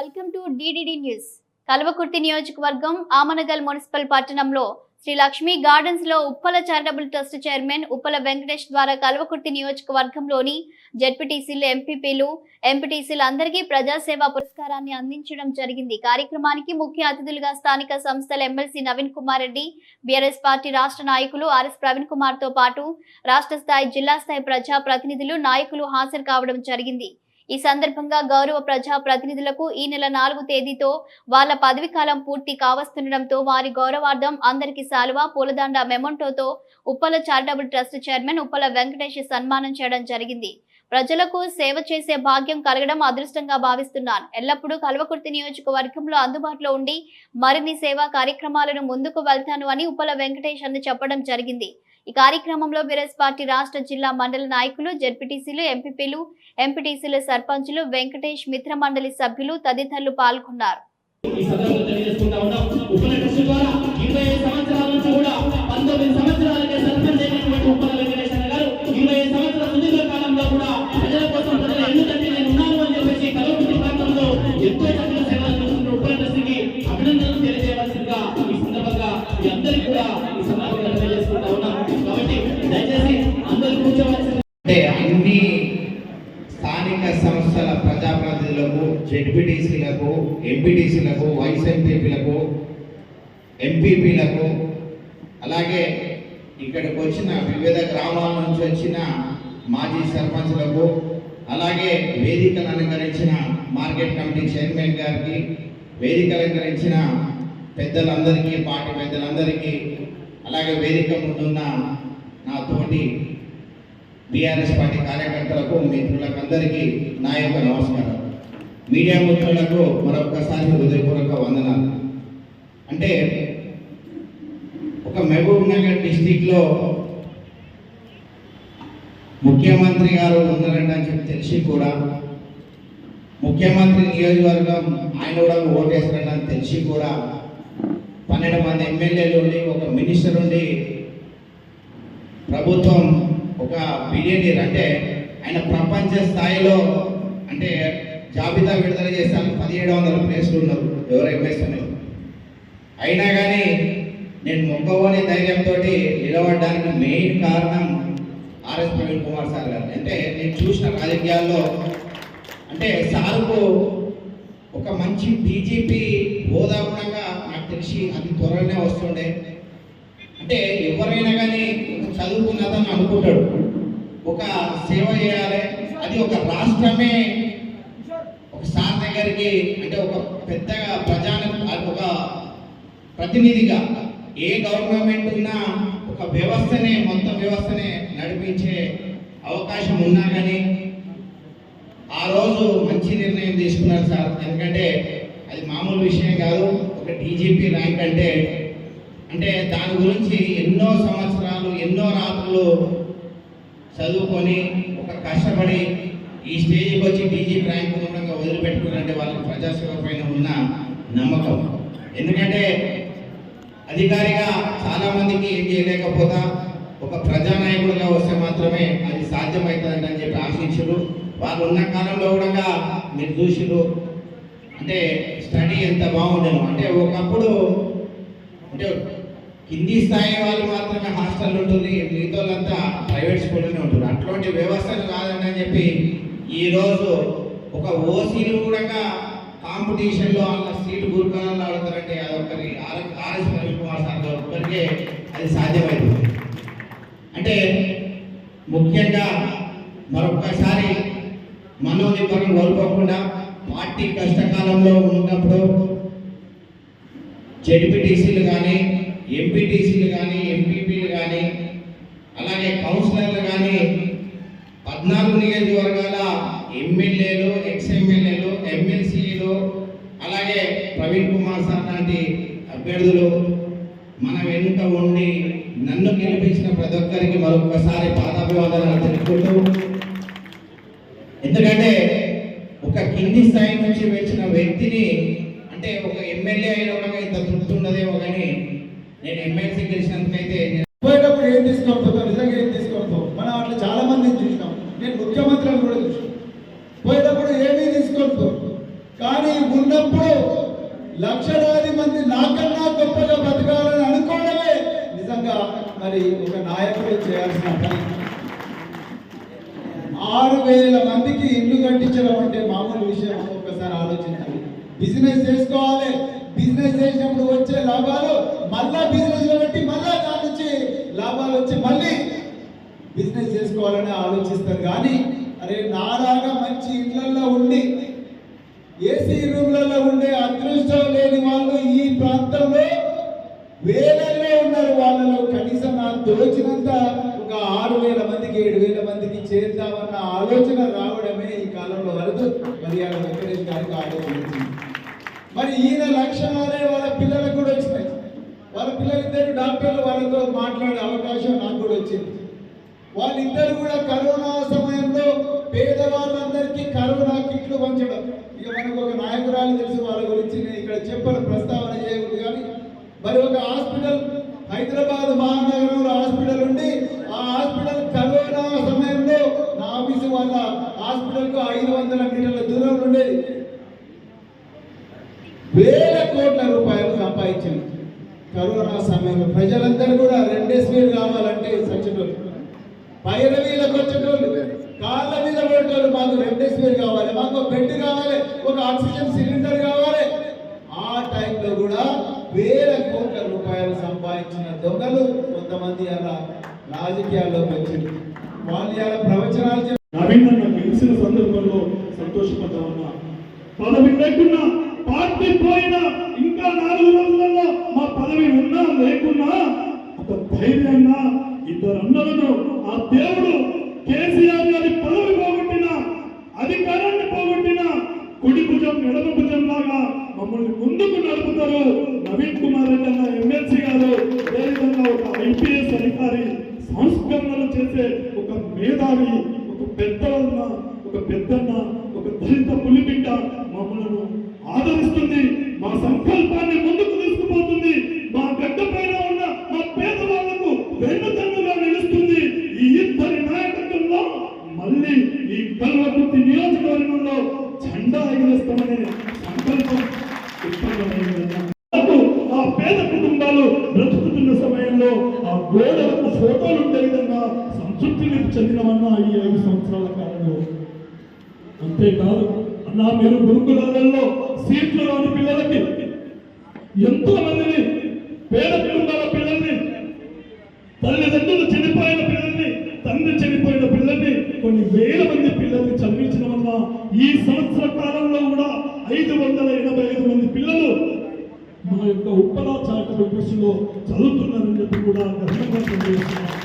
Welcome to DDD news. Kalvakurthy నియోజకవర్గం Amangal municipal పట్టణంలో శ్రీ లక్ష్మీ గార్డెన్స్లో Uppala charitable trust chairman Uppala Venkatesh ద్వారా కల్వకుర్తి నియోజకవర్గంలోని జడ్పీటీసీలు ఎంపీపీలు ఎంపీటీసీలు అందరికీ ప్రజాసేవ పురస్కారాన్ని అందించడం జరిగింది. కార్యక్రమానికి ముఖ్య అతిథులుగా స్థానిక సంస్థల ఎమ్మెల్సీ నవీన్ కుమార్ రెడ్డి బీఆర్ఎస్ పార్టీ రాష్ట్ర నాయకులు ఆర్ఎస్ ప్రవీణ్ కుమార్తో పాటు రాష్ట్ర స్థాయి జిల్లా స్థాయి ప్రజా ప్రతినిధులు నాయకులు హాజరు కావడం జరిగింది. ఈ సందర్భంగా గౌరవ ప్రజా ప్రతినిధులకు ఈ నెల నాలుగు తేదీతో వాళ్ళ పదవీకాలం పూర్తి కావస్తుండటంతో వారి గౌరవార్థం అందరికి సాలువా. పూలదండ మెమొంటోతో Uppala charitable trust chairman Uppala Venkatesh సన్మానం చేయడం జరిగింది. ప్రజలకు సేవ చేసే భాగ్యం కలగడం అదృష్టంగా భావిస్తున్నాను. ఎల్లప్పుడూ కల్వకుర్తి నియోజకవర్గంలో అందుబాటులో ఉండి మరిన్ని సేవా కార్యక్రమాలను ముందుకు వెళ్తాను అని ఉప్పల వెంకటేష్ అని చెప్పడం జరిగింది. ఈ కార్యక్రమంలో బీఆర్ఎస్ పార్టీ రాష్ట్ర జిల్లా మండల నాయకులు జడ్పీటీసీలు ఎంపీపీలు ఎంపీటీసీల సర్పంచులు వెంకటేష్ మిత్ర మండలి సభ్యులు తదితరులు పాల్గొన్నారు. అభినందనలు తెలియజేయవలసిందిగా ఈ సందర్భంగా మీ అందరికీ కూడా ఎంపీటీసీలకు వైస్ ఎంపీపీలకు ఎంపీపీలకు అలాగే ఇక్కడికి వచ్చిన వివిధ గ్రామాల నుంచి వచ్చిన మాజీ సర్పంచ్లకు అలాగే వేదికలు అలంకరించిన మార్కెట్ కమిటీ చైర్మన్ గారికి వేదిక అలంకరించిన పెద్దలందరికీ పార్టీ పెద్దలందరికీ అలాగే వేదిక ముందున్న నా తోటి బీఆర్ఎస్ పార్టీ కార్యకర్తలకు మిత్రులకు అందరికీ నా యొక్క నమస్కారం మీడియా మిత్రులకు మరొకసారి హృదయపూర్వక వందనాలు. అంటే ఒక మహబూబ్ నగర్ డిస్టిక్లో ముఖ్యమంత్రి గారు ఉన్నారంట అని చెప్పి తెలిసి కూడా ముఖ్యమంత్రి నియోజకవర్గం ఆయన కూడా ఓటేస్తారని అని తెలిసి కూడా పన్నెండు మంది ఎమ్మెల్యేలు ఉండి ఒక మినిస్టర్ ఉండి ప్రభుత్వం ఒక బిలియనీర్ అంటే ఆయన ప్రపంచ స్థాయిలో అంటే జాబితా విడుదల చేశాను. పదిహేడు వందల ప్లేస్లు ఉన్నారు. ఎవరు ఎంఎస్ అయినా కానీ నేను మొక్కవోని ధైర్యంతో నిలబడడానికి మెయిన్ కారణం ఆర్ఎస్ ప్రవీణ్ కుమార్ సార్ గారు. అంటే నేను చూసిన రాజకీయాల్లో అంటే సార్కు ఒక మంచి డీజీపీ హోదా ఉండగా నాకు తెలిసి అది త్వరగానే వస్తుండే. అంటే ఎవరైనా కానీ చదువుకున్నదని అనుకుంటాడు. ఒక సేవ చేయాలి. అది ఒక రాష్ట్రమే గారికి అంటే ఒక పెద్దగా ప్రజాన ఒక ప్రతినిధిగా ఏ గవర్నమెంట్ ఉన్నా ఒక వ్యవస్థనే మొత్తం వ్యవస్థనే నడిపించే అవకాశం ఉన్నా కానీ ఆ రోజు మంచి నిర్ణయం తీసుకున్నారు సార్. ఎందుకంటే అది మామూలు విషయం కాదు. ఒక డీజీపీ ర్యాంక్ అంటే అంటే దాని గురించి ఎన్నో సంవత్సరాలు ఎన్నో రాత్రులు చదువుకొని ఒక కష్టపడి ఈ స్టేజ్కి వచ్చి డీజీ ర్యాంక్ ఉండగా వదిలిపెట్టుకున్నారంటే వాళ్ళకి ప్రజాసేవ పైన ఉన్న నమ్మకం. ఎందుకంటే అధికారిగా చాలామందికి ఏం చేయలేకపోతా ఒక ప్రజానాయకుడిగా వస్తే మాత్రమే అది సాధ్యమవుతుందండి అని చెప్పి ఆశించరు. వాళ్ళు ఉన్న కాలంలో కూడా మీరు చూసిరు అంటే స్టడీ ఎంత బాగుండేను. అంటే ఒకప్పుడు అంటే కింది స్థాయి వాళ్ళు మాత్రమే హాస్టల్ ఉంటుంది మిగతా వాళ్ళంతా ప్రైవేట్ స్కూల్లోనే ఉంటుంది. అట్లాంటి వ్యవస్థలు కాదండి అని చెప్పి ఈరోజు ఒక ఓసీలు కూడా కాంపిటీషన్లో అన్న సీటు గురుకాలలో ఆడుతారంటే అదొకరి ఆర్ఎస్ ప్రవీణ్ కుమార్ సార్ ఒక్కరికే అది సాధ్యమవుతుంది అంటే ముఖ్యంగా మరొకసారి మనోనిపరం కోల్పోకుండా పార్టీ కష్టకాలంలో ఉన్నప్పుడు జడ్పీటీసీలు కానీ ఎంపీటీసీలు కానీ ఎంపీపీలు కానీ అలాగే కౌన్సిలర్లు కానీ పద్నాలుగు నియోజకవర్గాల ఎమ్మెల్యేలు ఎక్స్ ఎమ్మెల్యేలు ఎమ్మెల్సీలు అలాగే ప్రవీణ్ కుమార్ సార్ లాంటి అభ్యర్థులు మన వెనుక ఉండి నన్ను గెలిపించిన ప్రతి ఒక్కరికి మరొకసారి పాదాభివాదనాలు తెలుపుకుంటూ ఎందుకంటే ఒక కింది స్థాయి నుంచి వచ్చిన వ్యక్తిని అంటే ఒక ఎమ్మెల్యే అయిన కూడా ఇంత తృప్తి ఉండదేమో కానీ నేను ఎమ్మెల్సీ గెలిచినందుకైతే పోయేటప్పుడు ఏం తీసుకొని నిజంగా ఏం తీసుకొని మన అట్లా చాలా మందిని చూసినాం నేను ముఖ్యమంత్రిని కూడా చూసాను పోయేటప్పుడు ఏమీ తీసుకొని పోవు కానీ ముందు ఉన్నప్పుడు లక్షలాది మంది నాకన్నా గొప్పగా బతకాలని అనుకోవడమే నిజంగా మరి ఒక నాయకుడు చేయాల్సిన పని. ఆరు వేల మందికి ఇల్లు కట్టించడం అంటే మామూలు విషయం. ఒక్కసారి ఆలోచించాలి. బిజినెస్ చేసుకోవాలి. బిజినెస్ చేసినప్పుడు వచ్చే లాభాలు మళ్ళా బిజినెస్లో పెట్టి మళ్ళా దాని నుంచి లాభాలు వచ్చి మళ్ళీ బిజినెస్ చేసుకోవాలని ఆలోచిస్తారు. కానీ అరే నాలాగా మంచి ఇళ్ళలో ఉండి ఏసీ రూమ్లలో ఉండే అదృష్టం లేని వాళ్ళు ఈ ప్రాంతంలో వేల ఉన్నారు వాళ్ళలో కనీసం నాకు తోచినంత ఒక ఆరు వేల మందికి ఏడు వేల చేద్దామన్న ఆలోచన రావడమే ఈ కాలంలో వరకు మర్యాద వెంకటేష్ గారికి ఆలోచన మరి ఈయన లక్షణాలే వాళ్ళ పిల్లలకు కూడా వచ్చినాయి. వాళ్ళ పిల్లలిద్దరు డాక్టర్లు వాళ్ళతో మాట్లాడే అవకాశం నాకు కూడా వచ్చింది. వాళ్ళిద్దరు కూడా కరోనా సమయంలో పేదవాళ్ళందరికీ కరోనా కిట్లు పంచడం. ఇక మనకు ఒక నాయకురాలు తెలుసు వాళ్ళ గురించి నేను ఇక్కడ చెప్పను ప్రస్తావన చేయకూడదు కానీ మరి ఒక హాస్పిటల్ హైదరాబాద్ మహానగరంలో హాస్పిటల్ ఉండి తర్వాత వాళ్ళ హాస్పిటల్కు ఐదు వందల మీటర్ల దూరం ఉండేది వేల కోట్ల రూపాయలు సంపాదించింది కరోనా సమయంలో ప్రజలందరూ కూడా రెండేసివేలు కావాలంటే సచ్చినోళ్ళు పైరవీలకు వచ్చేటోళ్ళు కాళ్ళ మీద పడేటోళ్ళు మాకు రెండేసివేలు కావాలి. మాకు బెడ్ కావాలి ఒక ఆక్సిజన్ సిలిండర్ కావాలి. ఆ టైంలో కూడా వేల కోట్ల రూపాయలు సంపాదించిన దొంగలు కొంతమంది అలా రాజకీయాల్లోకి వచ్చింది వాళ్ళు ఇలా ప్రవచనాలు చెప్పి గెలిచిన సందర్భంలో సంతోషపడ్డా ఉన్నా పదవి లేకున్నా పార్టీ పోయినా ఇంకా నాలుగు రోజులలో మా పదవి ఉన్నా లేకున్నా ఒక ధైర్యంగా ఇద్దరు అన్నలను ఆ దేవుడు కేసీఆర్ గారి పదవి పోగొట్టిన అధికారాన్ని పోగొట్టిన కుడి భుజం ఎడమ భుజం లాగా మమ్మల్ని ముందుకు నడుపుతారు నవీన్ కుమార్ రెడ్డి అన్న ఎమ్మెల్సీ గారు. అదేవిధంగా ఒక ఐపీఎస్ అధికారి సంస్కరణలు చేసే ఒక మేధావి ఒక పెద్ద ఒక పెద్దన్న ఒక దళిత పులిబిడ్డ మమ్మలను ఆదరిస్తుంది మా సంకల్పాన్ని ముందుకు తీసుకుపోతుంది మా గడ్డ పైన ఉన్న మా పేదవాళ్ళకు వెన్నుదన్నుగా నిలుస్తుంది. ఈ ఇద్దరి నాయకత్వంలో మళ్ళీ ఈ కల్వకుర్తి నియోజకవర్గంలో జెండా ఎగిరేస్తామనే సంతృప్తిని ఈ ఐదు సంవత్సరాల కాలంలో. అంతేకాదు అన్నా మీరు గురుకులాలలో సీట్లు రాని పిల్లలకి ఎంతో మందిని పేద కుటుంబాల పిల్లల్ని తల్లిదండ్రులు చనిపోయిన పిల్లల్ని తండ్రి చనిపోయిన పిల్లల్ని కొన్ని వేల మంది పిల్లల్ని చదివించడం వల్ల ఈ సంవత్సర కాలంలో కూడా ఐదు వందల ఎనభై ఐదు మంది పిల్లలు